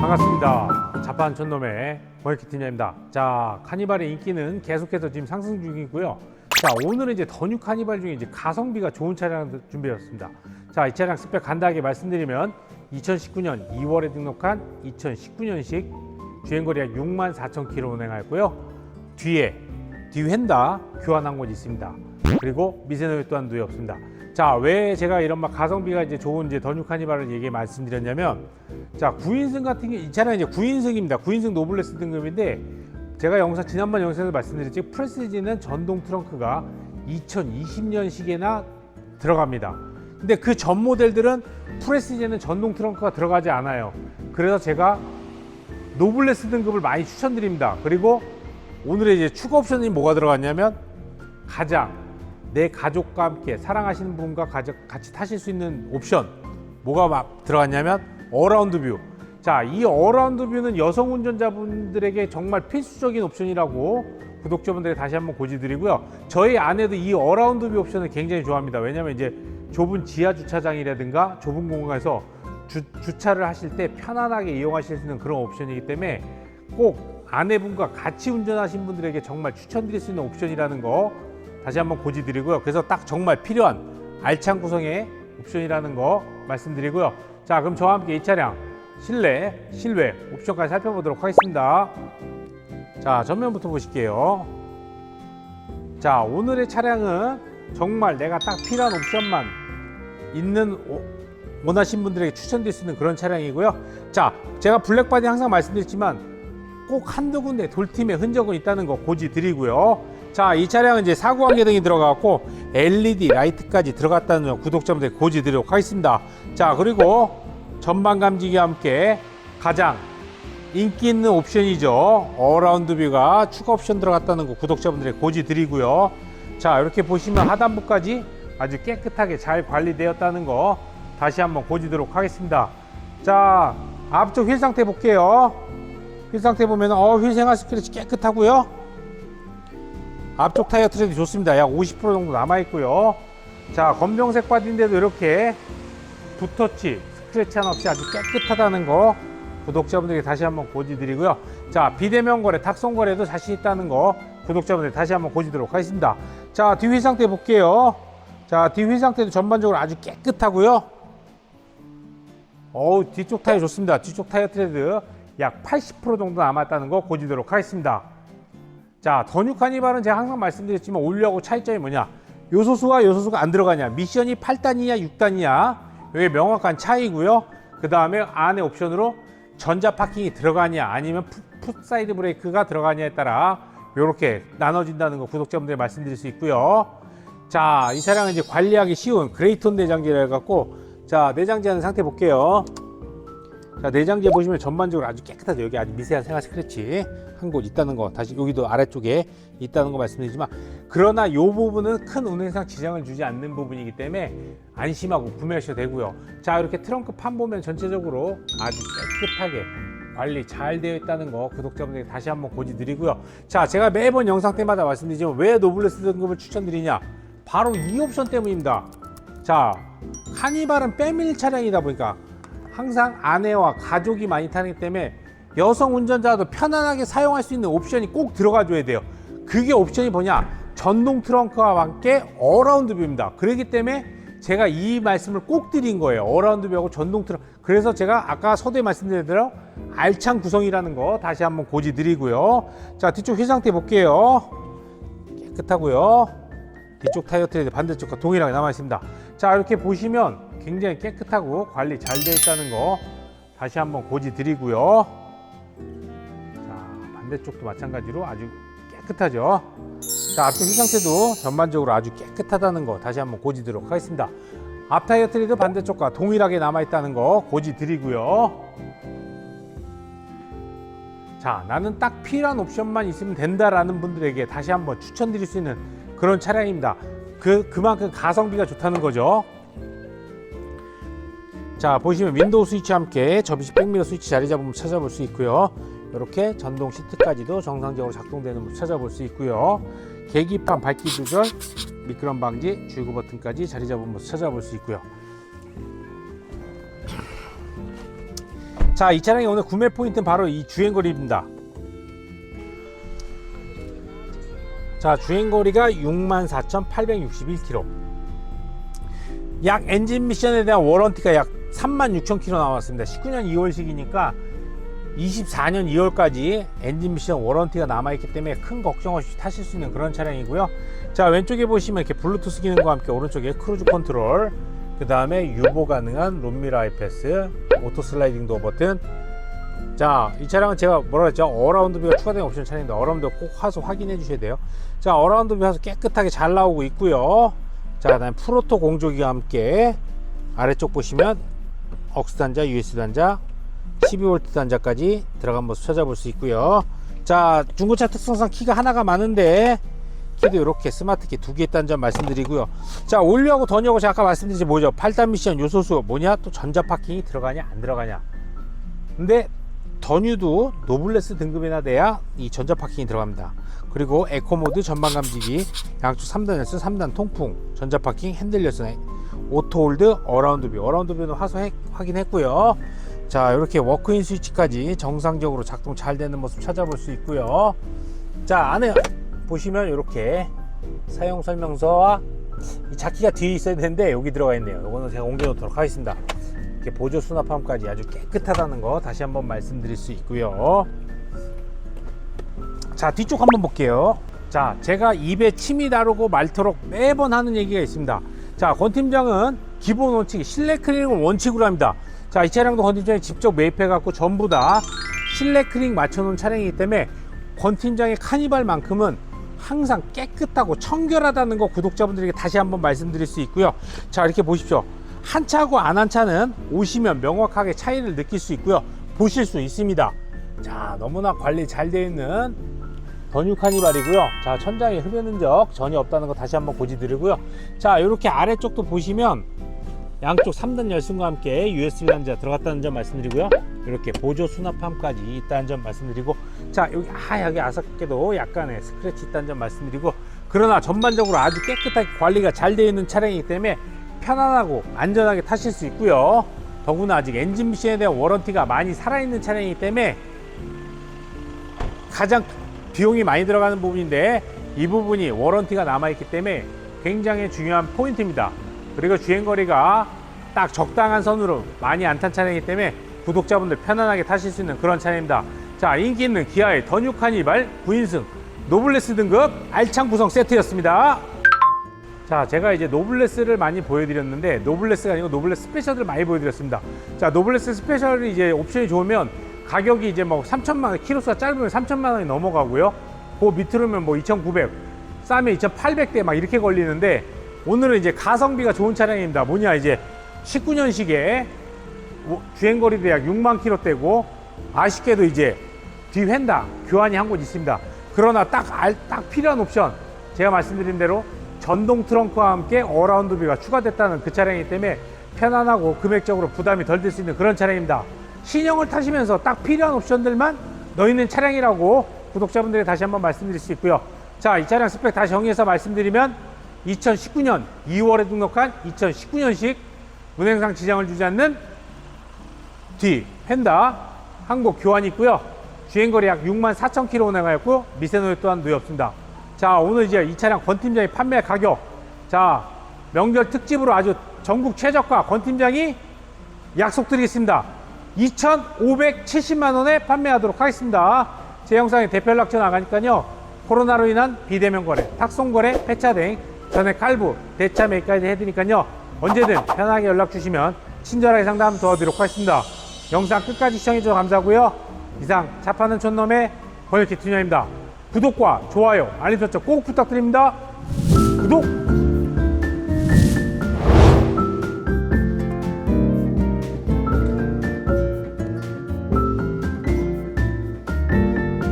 반갑습니다. 자판 촌놈의 버이키티냐입니다. 자, 카니발의 인기는 계속해서 지금 상승 중이고요. 자, 오늘은 이제 더뉴 카니발 중에 이제 가성비가 좋은 차량을 준비했습니다. 자, 이 차량 스펙 간단하게 말씀드리면 2019년 2월에 등록한 2019년식 주행거리가 6만 4천 킬로 운행하였고요. 뒤에 뒤 휀다 교환한 곳이 있습니다. 그리고 미세노유 또한 누에 없습니다. 자, 왜 제가 이런 막 가성비가 이제 좋은 이제 더뉴 카니발을 얘기 말씀드렸냐면 자, 9인승 같은 게 이 차량은 이제 9인승입니다. 9인승 노블레스 등급인데 제가 영상 지난번 영상에서 말씀드렸지 프레스지는 전동 트렁크가 2020년식에나 들어갑니다. 근데 그 전 모델들은 프레스지는 전동 트렁크가 들어가지 않아요. 그래서 제가 노블레스 등급을 많이 추천드립니다. 그리고 오늘의 이제 추가 옵션이 뭐가 들어갔냐면 가장 내 가족과 함께 사랑하시는 분과 같이 타실 수 있는 옵션 뭐가 막 들어갔냐면 어라운드 뷰. 자, 이 어라운드 뷰는 여성 운전자분들에게 정말 필수적인 옵션이라고 구독자분들에게 다시 한번 고지드리고요. 저희 아내도 이 어라운드 뷰 옵션을 굉장히 좋아합니다. 왜냐하면 이제 좁은 지하 주차장이라든가 좁은 공간에서 주, 주차를 하실 때 편안하게 이용하실 수 있는 그런 옵션이기 때문에 꼭 아내분과 같이 운전하신 분들에게 정말 추천드릴 수 있는 옵션이라는 거 다시 한번 고지드리고요. 그래서 딱 정말 필요한 알찬 구성의 옵션이라는 거 말씀드리고요. 자, 그럼 저와 함께 이 차량 실내, 실외 옵션까지 살펴보도록 하겠습니다. 자, 전면부터 보실게요. 자, 오늘의 차량은 정말 내가 딱 필요한 옵션만 있는 오- 원하신 분들에게 추천드릴 수 있는 그런 차량이고요. 자, 제가 블랙바디 항상 말씀드렸지만 꼭 한두 군데 돌팀의 흔적은 있다는 거 고지 드리고요. 자, 이 차량은 이제 사고 관계등이 들어가고 LED 라이트까지 들어갔다는 점 구독자분들 고지 드리도록 하겠습니다. 자, 그리고 전방 감지기와 함께 가장 인기 있는 옵션이죠. 어라운드 뷰가 추가 옵션 들어갔다는 거 구독자분들의 고지 드리고요. 자, 이렇게 보시면 하단부까지 아주 깨끗하게 잘 관리되었다는 거 다시 한번 고지도록 하겠습니다. 자, 앞쪽 휠 상태 볼게요. 휠 상태 보면 어, 휠 생활 스크래치 깨끗하고요. 앞쪽 타이어 트레드 좋습니다. 약 50% 정도 남아 있고요. 자, 검정색 바디인데도 이렇게 붓터치 스크래치 하나 없이 아주 깨끗하다는 거 구독자분들에게 다시 한번 고지드리고요. 자, 비대면 거래, 탁송 거래도 자신 있다는 거 구독자분들 다시 한번 고지도록 하겠습니다. 자, 뒤휠 상태 볼게요. 자, 뒤휠 상태도 전반적으로 아주 깨끗하고요. 어우, 뒤쪽 타이어 좋습니다. 뒤쪽 타이어 트레드 약 80% 정도 남았다는 거 고지도록 하겠습니다. 자, 더뉴 카니발은 제가 항상 말씀드렸지만 올류하고 차이점이 뭐냐? 요소수가 요소수가 안 들어가냐? 미션이 8단이냐 6단이냐? 이게 명확한 차이고요. 그 다음에 안에 옵션으로 전자 파킹이 들어가냐 아니면 풋, 풋 사이드 브레이크가 들어가냐에 따라 이렇게 나눠진다는 거 구독자분들 말씀드릴 수 있고요. 자, 이 차량은 이제 관리하기 쉬운 그레이톤 내장재를 해갖고 자 내장재 하는 상태 볼게요. 자 내장재 보시면 전반적으로 아주 깨끗하죠. 여기 아주 미세한 생활 스크래치 한 곳 있다는 거 다시 여기도 아래쪽에 있다는 거 말씀드리지만 그러나 이 부분은 큰 운행상 지장을 주지 않는 부분이기 때문에 안심하고 구매하셔도 되고요. 자 이렇게 트렁크 판 보면 전체적으로 아주 깨끗하게 관리 잘 되어 있다는 거 구독자분들께 다시 한번 고지드리고요. 자 제가 매번 영상 때마다 말씀드리지만 왜 노블레스 등급을 추천드리냐 바로 이 옵션 때문입니다. 자 카니발은 빼밀 차량이다 보니까 항상 아내와 가족이 많이 타기 때문에 여성 운전자도 편안하게 사용할 수 있는 옵션이 꼭 들어가줘야 돼요. 그게 옵션이 뭐냐? 전동 트렁크와 함께 어라운드 뷰입니다. 그렇기 때문에 제가 이 말씀을 꼭 드린 거예요. 어라운드 뷰하고 전동 트렁크. 그래서 제가 아까 서두에 말씀드린 대로 알찬 구성이라는 거 다시 한번 고지 드리고요. 자, 뒤쪽 휠 상태 볼게요. 깨끗하고요. 뒤쪽 타이어 트레드 반대쪽과 동일하게 남아 있습니다. 자 이렇게 보시면 굉장히 깨끗하고 관리 잘 되어 있다는 거 다시 한번 고지 드리고요. 자 반대쪽도 마찬가지로 아주 깨끗하죠. 자 앞쪽 휠 상태도 전반적으로 아주 깨끗하다는 거 다시 한번 고지 드리도록 하겠습니다. 앞 타이어 트레드 반대쪽과 동일하게 남아 있다는 거 고지 드리고요. 자, 나는 딱 필요한 옵션만 있으면 된다라는 분들에게 다시 한번 추천드릴 수 있는 그런 차량입니다. 그 그만큼 가성비가 좋다는 거죠. 자, 보시면 윈도우 스위치와 함께 접이식 백미러 스위치 자리 잡으면 찾아볼 수 있고요. 이렇게 전동 시트까지도 정상적으로 작동되는 모습 찾아볼 수 있고요. 계기판 밝기 조절, 미끄럼 방지, 줄구 버튼까지 자리 잡은 모습 찾아볼 수 있고요. 자, 이 차량의 오늘 구매 포인트는 바로 이 주행거리입니다. 자, 주행거리가 64,861km. 약 엔진 미션에 대한 워런티가 약 36,000km 나왔습니다. 19년 2월식이니까 24년 2월까지 엔진 미션 워런티가 남아있기 때문에 큰 걱정 없이 타실 수 있는 그런 차량이고요. 자, 왼쪽에 보시면 이렇게 블루투스 기능과 함께 오른쪽에 크루즈 컨트롤, 그 다음에 유보 가능한 룸미러 아이패스, 오토 슬라이딩 도어 버튼. 자, 이 차량은 제가 뭐라 그랬죠? 어라운드 뷰가 추가된 옵션 차량인데 어라운드 꼭 화소 확인해 주셔야 돼요. 자, 어라운드 뷰 화소 깨끗하게 잘 나오고 있고요. 자, 그다음 프로토 공조기와 함께 아래쪽 보시면 억스 단자, USB 단자, 12V 단자까지 들어간 모습 찾아볼 수 있고요. 자, 중고차 특성상 키가 하나가 많은데 키도 이렇게 스마트 키 두 개 있다는 점 말씀드리고요. 자, 올류하고 더뉴하고 제가 아까 말씀드린 게 뭐죠? 8단 미션 요소수 뭐냐? 또 전자 파킹이 들어가냐 안 들어가냐. 근데 더뉴도 노블레스 등급이나 돼야 이 전자 파킹이 들어갑니다. 그리고 에코 모드 전방 감지기, 양쪽 3단 열선, 3단 통풍, 전자 파킹, 핸들 열선, 오토 홀드, 어라운드 뷰. 어라운드 뷰는 화소 핵- 확인했고요. 자, 이렇게 워크인 스위치까지 정상적으로 작동 잘 되는 모습 찾아볼 수 있고요. 자, 안에 보시면 이렇게 사용 설명서와 이 자키가 뒤에 있어야 되는데 여기 들어가 있네요. 이거는 제가 옮겨 놓도록 하겠습니다. 이렇게 보조 수납함까지 아주 깨끗하다는 거 다시 한번 말씀드릴 수 있고요. 자 뒤쪽 한번 볼게요. 자 제가 입에 침이 나르고 말토록 매번 하는 얘기가 있습니다. 자 권 팀장은 기본 원칙 실내 클리닝을 원칙으로 합니다. 자 이 차량도 권 팀장이 직접 매입해 갖고 전부 다 실내 클리닝 맞춰놓은 차량이기 때문에 권 팀장의 카니발만큼은 항상 깨끗하고 청결하다는 거 구독자분들에게 다시 한번 말씀드릴 수 있고요. 자 이렇게 보십시오. 한 차고 안 한 차는 오시면 명확하게 차이를 느낄 수 있고요. 보실 수 있습니다. 자 너무나 관리 잘 되어 있는 더뉴 카니발이고요. 자 천장에 흡연 흔적 전혀 없다는 거 다시 한번 고지드리고요. 자 이렇게 아래쪽도 보시면 양쪽 3단 열선과 함께 USB 단자 들어갔다는 점 말씀드리고요. 이렇게 보조 수납함까지 있다는 점 말씀드리고 자 여기 하얗게 아삭게도 약간의 스크래치 있다는 점 말씀드리고 그러나 전반적으로 아주 깨끗하게 관리가 잘 되어 있는 차량이기 때문에 편안하고 안전하게 타실 수 있고요. 더구나 아직 엔진 미션에 대한 워런티가 많이 살아있는 차량이기 때문에 가장 비용이 많이 들어가는 부분인데 이 부분이 워런티가 남아있기 때문에 굉장히 중요한 포인트입니다. 그리고 주행거리가 딱 적당한 선으로 많이 안 탄 차량이기 때문에 구독자분들 편안하게 타실 수 있는 그런 차량입니다. 자, 인기 있는 기아의 더뉴 카니발 9인승 노블레스 등급 알창 구성 세트였습니다. 자, 제가 이제 노블레스를 많이 보여드렸는데 노블레스가 아니고 노블레스 스페셜을 많이 보여드렸습니다. 자, 노블레스 스페셜이 이제 옵션이 좋으면 가격이 이제 뭐 3천만 원, 키로수가 짧으면 3천만 원이 넘어가고요. 그 밑으로면 뭐 2,900, 싸면 2,800대 막 이렇게 걸리는데 오늘은 이제 가성비가 좋은 차량입니다. 뭐냐 이제 19년식에 주행거리도 약 6만 킬로대고 아쉽게도 이제 뒤 휀다 교환이 한 곳 있습니다. 그러나 딱, 알, 딱 필요한 옵션 제가 말씀드린 대로 전동 트렁크와 함께 어라운드 뷰가 추가됐다는 그 차량이기 때문에 편안하고 금액적으로 부담이 덜 될 수 있는 그런 차량입니다. 신형을 타시면서 딱 필요한 옵션들만 넣어 있는 차량이라고 구독자분들에게 다시 한번 말씀드릴 수 있고요. 자, 이 차량 스펙 다시 정리해서 말씀드리면 2019년 2월에 등록한 2019년식 운행상 지장을 주지 않는 뒤 펜다 한국 교환이 있고요. 주행거리 약 6만 4천 킬로 운행하였고 미세노유 또한 누이 없습니다. 자 오늘 이제 이 차량 권 팀장이 판매 가격 자 명절 특집으로 아주 전국 최저가 권 팀장이 약속드리겠습니다. 2,570만 원에 판매하도록 하겠습니다. 제 영상에 대표 연락처 나가니까요. 코로나로 인한 비대면 거래, 탁송 거래, 폐차 등 전액 할부, 대차 매입까지 해드니까요. 언제든 편하게 연락 주시면 친절하게 상담 도와드리도록 하겠습니다. 영상 끝까지 시청해주셔서 감사하고요. 이상 차 파는 촌놈의 권혁기 투녀입니다. 구독과 좋아요, 알림 설정 꼭 부탁드립니다. 구독!